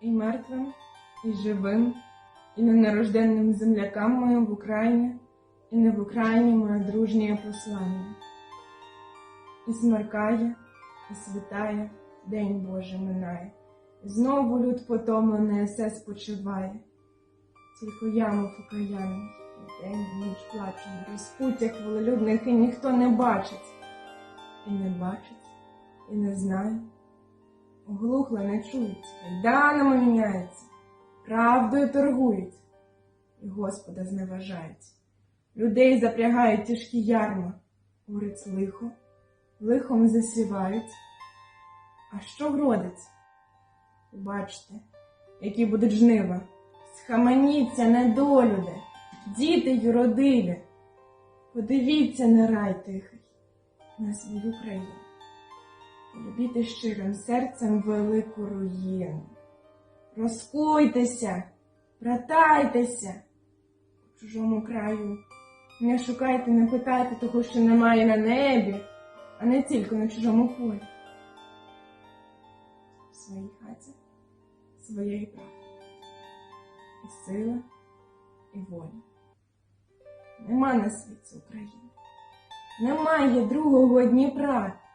і мертвим, і живим, і ненарожденним землякам моїм в Україні, і не в Україні моє дружнє послання. І смеркає, і світає, день Божий минає, і знову люд потомлений есе спочиває. Тільки я, мов окаянний, день і ніч плачу на розпуттях волелюдних, і ніхто не бачить, і не бачить, і не знає. Оглухла не чують, кайданами міняється, правдою торгують, і Господа зневажають. Людей запрягають тяжкі ярма, горить лихо, лихом засівають. А що вродить? Побачте, які будуть жнива. Схаменіться, недолюди, діти юродиві. Подивіться на рай тихий, на свою країну. Полюбіте щирим серцем велику руїну. Розкуйтеся, братайтеся у чужому краю. Не шукайте, не питайте того, що немає на небі, а не тільки на чужому полі. В своїй хаті своєї правди. І сила, і воля. Нема на світі України. Немає другого Дніпра.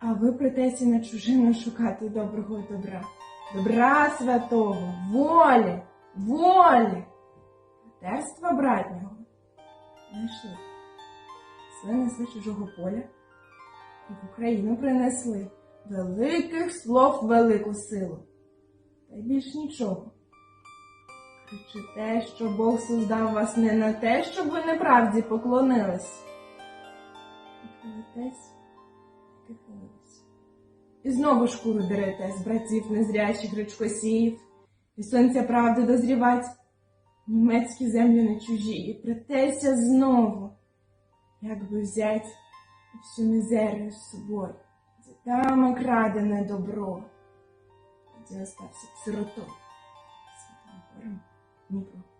А ви притесі на чужину шукати доброго добра, добра святого, волі, волі, братерства братнього. Знайшли. Сли несли чужого поля і в Україну принесли великих слов велику силу. Та й більш нічого. Кричите, що Бог создав вас не на те, щоб ви неправді поклонились. І хилитесь, і знову шкуру дерете з братів незрячих гречкосіїв, і сонця правди дозрівать. Німецькі землі не чужі, і претеся знову, як би взять всю мізерію з собою, дітами крадене добро, тоді остався сиротою, святим горем Дніпро.